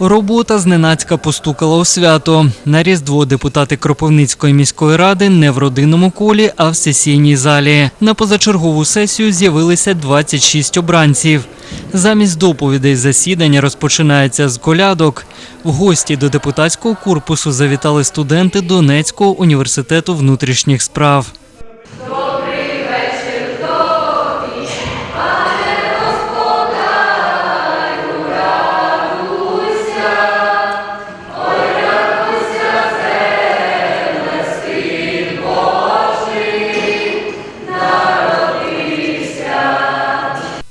Робота зненацька постукала у свято. На Різдво депутати Кропивницької міської ради не в родинному колі, а в сесійній залі. На позачергову сесію з'явилися 26 обранців. Замість доповідей засідання розпочинається з колядок. В гості до депутатського корпусу завітали студенти Донецького університету внутрішніх справ.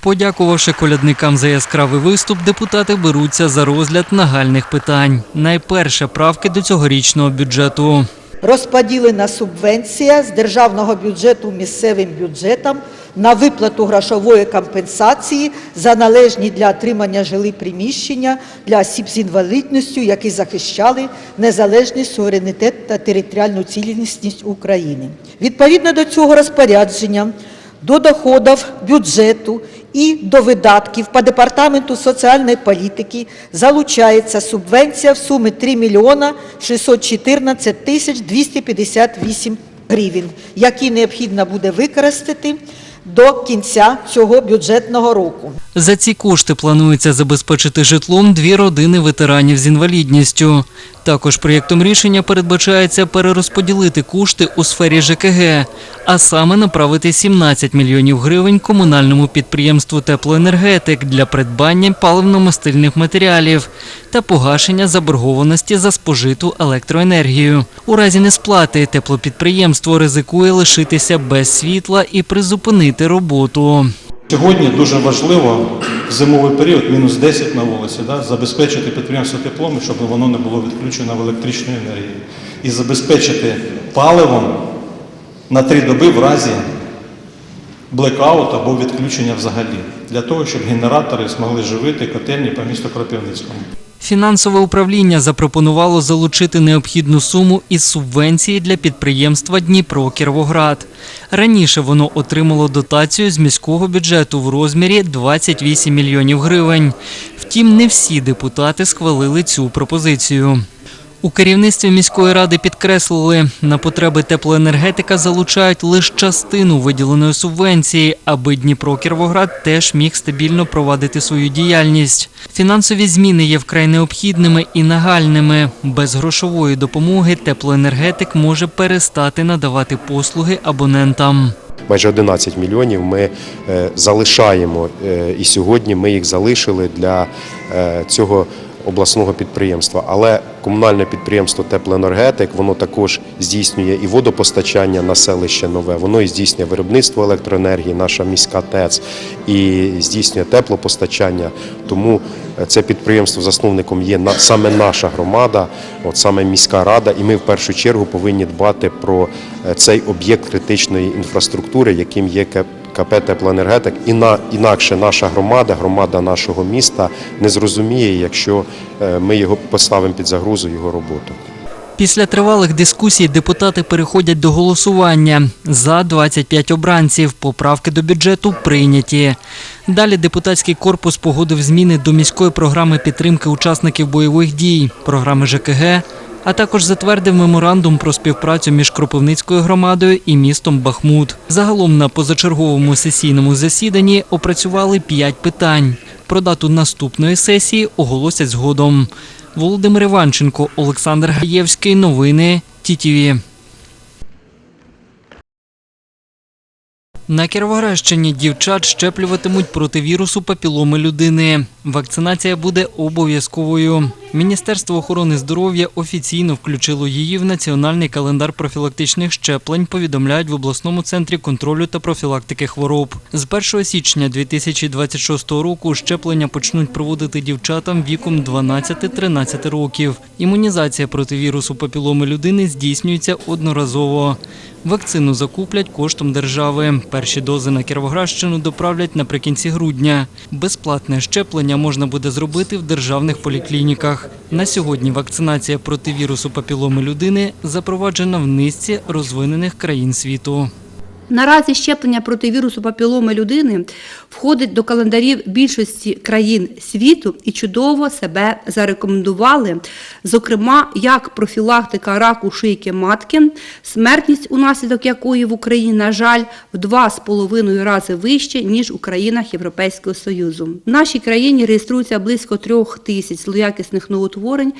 Подякувавши колядникам за яскравий виступ, депутати беруться за розгляд нагальних питань. Найперше правки до цьогорічного бюджету. Розподілена субвенція з державного бюджету місцевим бюджетам на виплату грошової компенсації за належні для отримання жили приміщення для осіб з інвалідністю, які захищали незалежність, суверенітет та територіальну цілісність України. Відповідно до цього розпорядження до доходів бюджету і до видатків по департаменту соціальної політики залучається субвенція в сумі 3 мільйона 614 тисяч 258 гривень, які необхідно буде використати до кінця цього бюджетного року. За ці кошти планується забезпечити житлом дві родини ветеранів з інвалідністю. Також проєктом рішення передбачається перерозподілити кошти у сфері ЖКГ, а саме направити 17 мільйонів гривень комунальному підприємству теплоенергетик для придбання паливно-мастильних матеріалів та погашення заборгованості за спожиту електроенергію. У разі несплати теплопідприємство ризикує лишитися без світла і призупинити роботу. Сьогодні дуже важливо в зимовий період, мінус 10 на вулиці, да, забезпечити підприємство теплом, щоб воно не було відключено в електричну енергію. І забезпечити паливом на три доби в разі блекауту або відключення взагалі, для того, щоб генератори змогли живити котельні по місту Кропивницькому. Фінансове управління запропонувало залучити необхідну суму із субвенції для підприємства Дніпро Кіровоград. Раніше воно отримало дотацію з міського бюджету в розмірі 28 мільйонів гривень. Втім, не всі депутати схвалили цю пропозицію. У керівництві міської ради підкреслили, на потреби теплоенергетика залучають лише частину виділеної субвенції, аби Дніпро Кіровоград теж міг стабільно провадити свою діяльність. Фінансові зміни є вкрай необхідними і нагальними. Без грошової допомоги теплоенергетик може перестати надавати послуги абонентам. майже 11 мільйонів ми е, залишаємо, е, і сьогодні ми їх залишили для е, цього обласного підприємства. Але комунальне підприємство Теплоенергетик воно також здійснює і водопостачання на селище нове, воно і здійснює виробництво електроенергії, наша міська ТЕЦ, і здійснює теплопостачання. Тому е, це підприємство засновником є саме наша громада, от саме міська рада, і ми в першу чергу повинні дбати про е, цей об'єкт критичної інфраструктури, яким є КП «Теплоенергетик». І на інакше наша громада, громада нашого міста не зрозуміє, якщо е, ми його поставимо під загрозу його роботу. Після тривалих дискусій депутати переходять до голосування. За 25 обранців. Поправки до бюджету прийняті. Далі депутатський корпус погодив зміни до міської програми підтримки учасників бойових дій, програми ЖКГ, а також затвердив меморандум про співпрацю між Кропивницькою громадою і містом Бахмут. Загалом на позачерговому сесійному засіданні опрацювали 5 питань. Про дату наступної сесії оголосять згодом. Володимир Іванченко, Олександр Гаєвський. Новини ТІТІВІ. На Кіровоградщині дівчат щеплюватимуть проти вірусу папіломи людини. Вакцинація буде обов'язковою. Міністерство охорони здоров'я офіційно включило її в національний календар профілактичних щеплень. Повідомляють в обласному центрі контролю та профілактики хвороб. З 1 січня 2026 року щеплення почнуть проводити дівчатам віком 12-13 років. Імунізація проти вірусу папіломи людини здійснюється одноразово. Вакцину закуплять коштом держави. Перші дози на Кіровоградщину доправлять наприкінці грудня. Безплатне щеплення можна буде зробити в державних поліклініках. На сьогодні вакцинація проти вірусу папіломи людини запроваджена в низці розвинених країн світу. Наразі щеплення проти вірусу папіломи людини входить до календарів більшості країн світу і чудово себе зарекомендували, зокрема, як профілактика раку шийки матки, смертність унаслідок якої в Україні, на жаль, в два з половиною рази вище, ніж у країнах Європейського Союзу. В нашій країні реєструється близько трьох тисяч злоякісних новотворень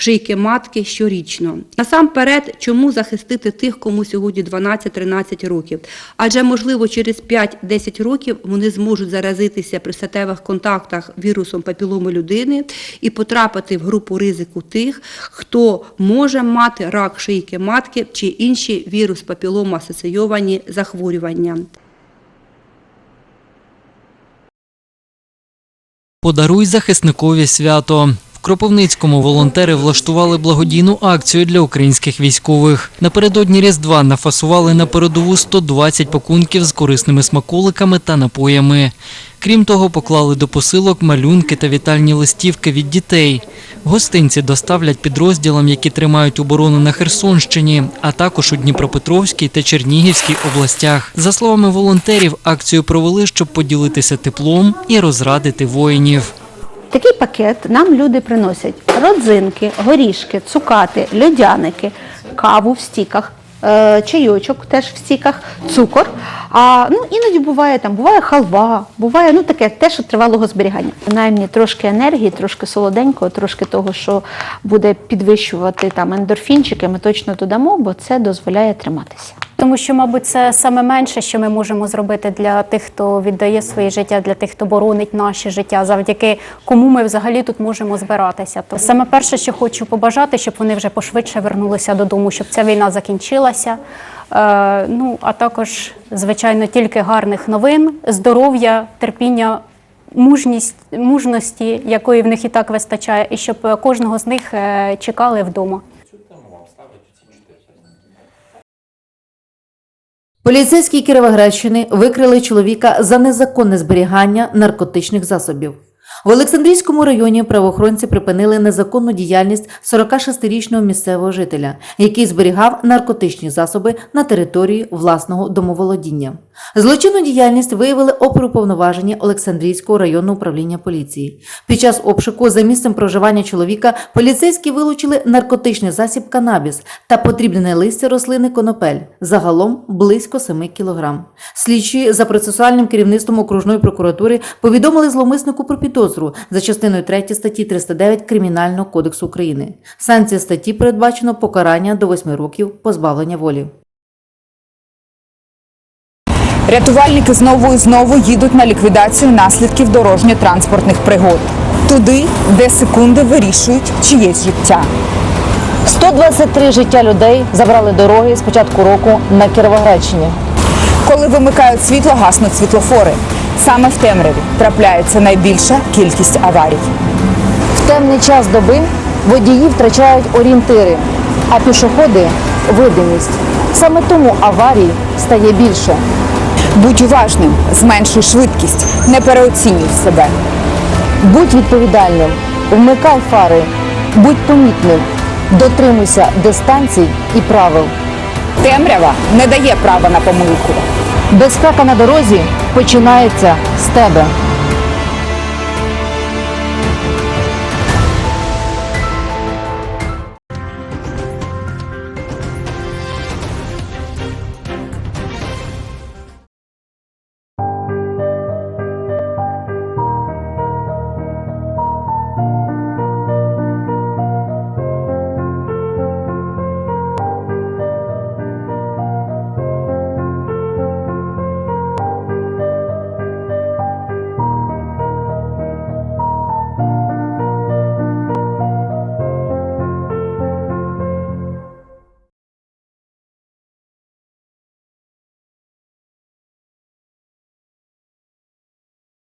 шийки матки щорічно. Насамперед, чому захистити тих, кому сьогодні 12-13 років? Адже, можливо, через 5-10 років вони зможуть заразитися при статевих контактах вірусом папіломи людини і потрапити в групу ризику тих, хто може мати рак шийки матки чи інші вірус папілома асоційовані захворювання. Подаруй захисникові свято. Кропивницькому волонтери влаштували благодійну акцію для українських військових. Напередодні Різдва нафасували на передову 120 пакунків з корисними смаколиками та напоями. Крім того, поклали до посилок малюнки та вітальні листівки від дітей. Гостинці доставлять підрозділам, які тримають оборону на Херсонщині, а також у Дніпропетровській та Чернігівській областях. За словами волонтерів, акцію провели, щоб поділитися теплом і розрадити воїнів. Такий пакет нам люди приносять. Родзинки, горішки, цукати, льодяники, каву в стіках, чайочок теж в стіках, цукор. А ну іноді буває там, буває халва, буває ну таке те, що тривалого зберігання. Принаймні трошки енергії, трошки солоденького, трошки того, що буде підвищувати там ендорфінчики, ми точно додамо, бо це дозволяє триматися. Тому що, мабуть, це саме менше, що ми можемо зробити для тих, хто віддає своє життя, для тих, хто боронить наше життя, завдяки кому ми взагалі тут можемо збиратися. То саме перше, що хочу побажати, щоб вони вже пошвидше вернулися додому, щоб ця війна закінчилася. Е, ну а також, звичайно, тільки гарних новин, здоров'я, терпіння. Мужність мужності, якої в них і так вистачає, і щоб кожного з них е, чекали вдома. Поліцейські Кіровоградщини викрили чоловіка за незаконне зберігання наркотичних засобів. В Олександрійському районі правоохоронці припинили незаконну діяльність 46-річного місцевого жителя, який зберігав наркотичні засоби на території власного домоволодіння. Злочинну діяльність виявили оперуповноважені Олександрійського районного управління поліції. Під час обшуку за місцем проживання чоловіка поліцейські вилучили наркотичний засіб канабіс та потрібне листя рослини конопель, загалом близько 7 кілограм. Слідчі за процесуальним керівництвом окружної прокуратури повідомили зловмиснику про підозру за частиною 3 статті 309 Кримінального кодексу України. Санкція статті передбачено покарання до 8 років позбавлення волі. Рятувальники знову і знову їдуть на ліквідацію наслідків дорожньо-транспортних пригод. Туди, де секунди вирішують чиєсь життя. 123 життя людей забрали дороги з початку року на Кіровоградщині. Коли вимикають світло, гаснуть світлофори. Саме в темряві трапляється найбільша кількість аварій. В темний час доби водії втрачають орієнтири, а пішоходи видимість. Саме тому аварій стає більше. Будь уважним, зменшуй швидкість, не переоцінюй себе. Будь відповідальним, вмикай фари, будь помітним, дотримуйся дистанцій і правил. Темрява не дає права на помилку. Безпека на дорозі починається з тебе.